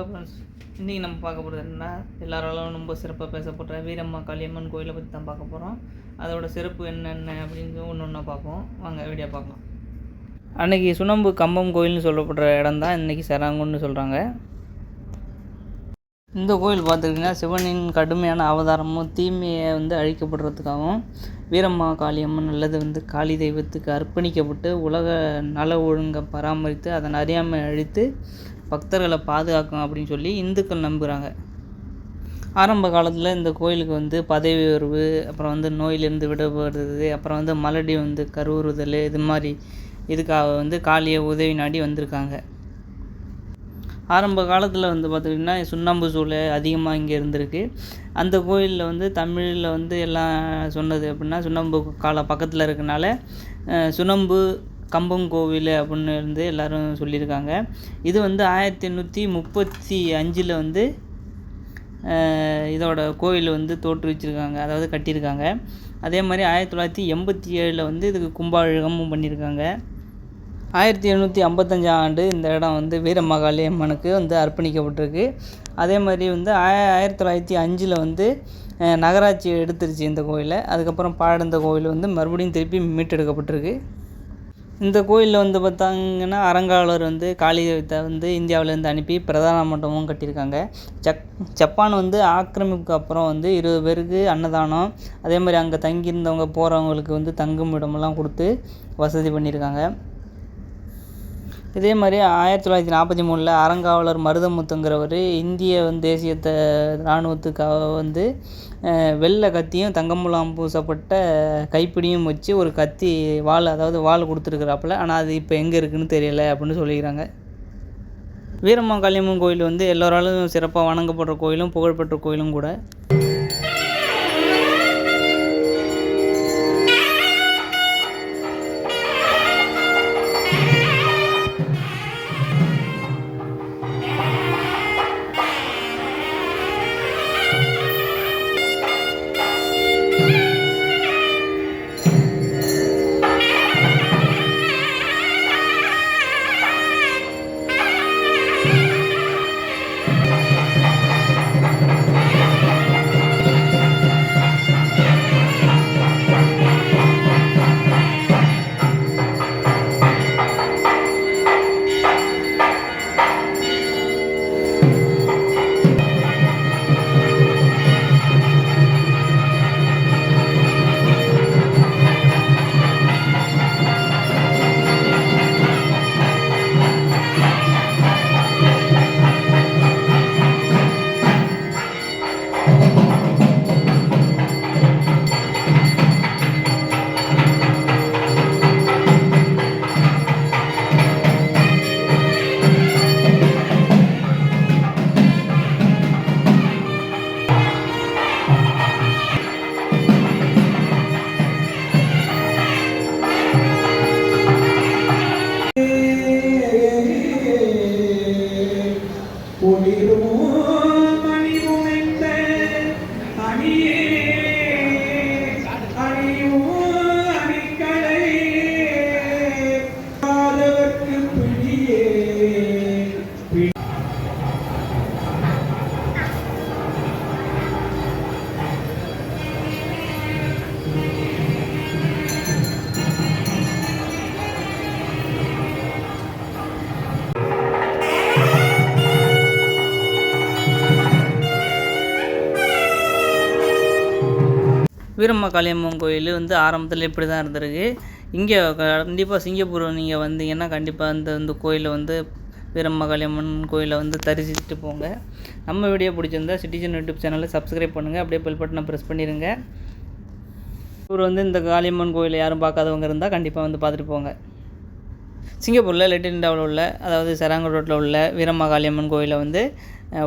Hello friends இன்றைக்கி நம்ம பார்க்க போகிறது என்னன்னா எல்லாராலும் ரொம்ப சிறப்பாக பேசப்படுற வீரம்மா காளியம்மன் கோயிலை பற்றி தான் பார்க்க போகிறோம் அதோட சிறப்பு என்னென்ன அப்படின்னு ஒன்று ஒன்றா பார்ப்போம். வாங்க வீடியோ பார்க்கலாம். அன்றைக்கி சுனம்பு கம்பம் கோயில்னு சொல்லப்படுற இடம் தான் இன்றைக்கி சராங்குன்னு சொல்கிறாங்க இந்த கோயில் பார்த்துக்கிட்டிங்கன்னா சிவனின் கடுமையான அவதாரமும் தீமையை வந்து அழிக்கப்படுறதுக்காகவும் வீரம்மா காளியம்மன் அல்லது வந்து காளி தெய்வத்துக்கு அர்ப்பணிக்கப்பட்டு உலக நல ஒழுங்கை பராமரித்து அதன் அறியாமை அழித்து பக்தர்களை பாதுகாக்கும் அப்படின்னு சொல்லி இந்துக்கள் நம்புகிறாங்க. ஆரம்ப காலத்தில் இந்த கோயிலுக்கு வந்து பதவி உயர்வு அப்புறம் வந்து நோயிலேருந்து விடுபடுறது அப்புறம் வந்து மலடி வந்து கருவுறுதல் இது மாதிரி இதுக்காக வந்து காளியை உதவி நாடி வந்திருக்காங்க. ஆரம்ப காலத்தில் வந்து பார்த்திங்கன்னா சுண்ணாம்பு சூளை அதிகமாக இங்கே இருந்திருக்கு. அந்த கோயிலில் வந்து தமிழில் வந்து எல்லாம் சொன்னது அப்படின்னா சுண்ணாம்பு கால பக்கத்தில் இருக்கனால சுண்ணாம்பு சுண்ணம்பு கம்பம் கோவில் அப்படின்னு இருந்து எல்லோரும் சொல்லியிருக்காங்க. இது வந்து ஆயிரத்தி எண்ணூற்றி முப்பத்தி அஞ்சில் வந்து இதோட கோவில் வந்து தோற்றுவிச்சிருக்காங்க அதாவது கட்டியிருக்காங்க. அதே மாதிரி ஆயிரத்தி தொள்ளாயிரத்தி எண்பத்தி ஏழில் வந்து இதுக்கு கும்பாபிஷேகமும் பண்ணியிருக்காங்க. ஆயிரத்தி எழுநூற்றி ஐம்பத்தஞ்சாம் ஆண்டு இந்த இடம் வந்து வீரமகாளி அம்மனுக்கு வந்து அர்ப்பணிக்கப்பட்டிருக்கு. அதே மாதிரி வந்து ஆய ஆயிரத்தி தொள்ளாயிரத்தி அஞ்சில் வந்து நகராட்சி எடுத்துருச்சு இந்த கோயிலை. அதுக்கப்புறம் பாடந்த கோயில் வந்து மறுபடியும் திருப்பி மீட்டெடுக்கப்பட்டிருக்கு. இந்த கோயிலில் வந்து பார்த்தாங்கன்னா அறங்காவலர் வந்து காளிதேவத்தை வந்து இந்தியாவிலேருந்து அனுப்பி பிரதான மண்டபமும் கட்டியிருக்காங்க. ஜக் ஜப்பான் வந்து ஆக்கிரமிப்புக்கு அப்புறம் வந்து இருபது பேருக்கு அன்னதானம் அதே மாதிரி அங்கே தங்கியிருந்தவங்க போகிறவங்களுக்கு வந்து தங்கும் இடமெல்லாம் கொடுத்து வசதி பண்ணியிருக்காங்க. இதே மாதிரி ஆயிரத்தி தொள்ளாயிரத்தி நாற்பத்தி மூணில் அறங்காவலர் மருதமுத்துங்கிறவர் இந்திய வந்து தேசியத்தை இராணுவத்துக்காக வந்து வெள்ளை கத்தியும் தங்கமுலாம் பூசப்பட்ட கைப்பிடியும் வச்சு ஒரு கத்தி வாள் அதாவது வாள் கொடுத்துருக்குறாப்புல. ஆனால் அது இப்போ எங்கே இருக்குதுன்னு தெரியல அப்படின்னு சொல்லிக்கிறாங்க. வீரம்மா காளியம்மன் கோயில் வந்து எல்லோராலும் சிறப்பாக வணங்கப்படுற கோயிலும் புகழ்பெற்ற கோயிலும் கூட. வீரம்மா காளியம்மன் கோயில் வந்து ஆரம்பத்தில் இப்படி தான் இருந்திருக்கு. இங்கே கண்டிப்பாக சிங்கப்பூர் நீங்கள் வந்தீங்கன்னா கண்டிப்பாக அந்த இந்த கோயிலை வந்து வீரம்மா காளியம்மன் கோயிலை வந்து தரிசிச்சுட்டு போங்க. நம்ம வீடியோ பிடிச்சிருந்தா சிட்டிசன் யூடியூப் சேனலை சப்ஸ்கிரைப் பண்ணுங்கள் அப்படியே பெல் பட்டனை ப்ரெஸ் பண்ணிடுங்க இவர் வந்து இந்த காளியம்மன் கோயிலை யாரும் பார்க்காதவங்க இருந்தால் கண்டிப்பாக வந்து பார்த்துட்டு போங்க. சிங்கப்பூரில் லிட்டில் இண்டாவில் உள்ள அதாவது செராங்கல் ரோட்டில் உள்ள வீரம்மா காளியம்மன் கோயிலை வந்து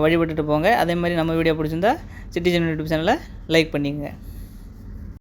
வழிபட்டுட்டு போங்க. அதே மாதிரி நம்ம வீடியோ பிடிச்சிருந்தா சிட்டிசன் யூடியூப் சேனலை லைக் பண்ணிக்கோங்க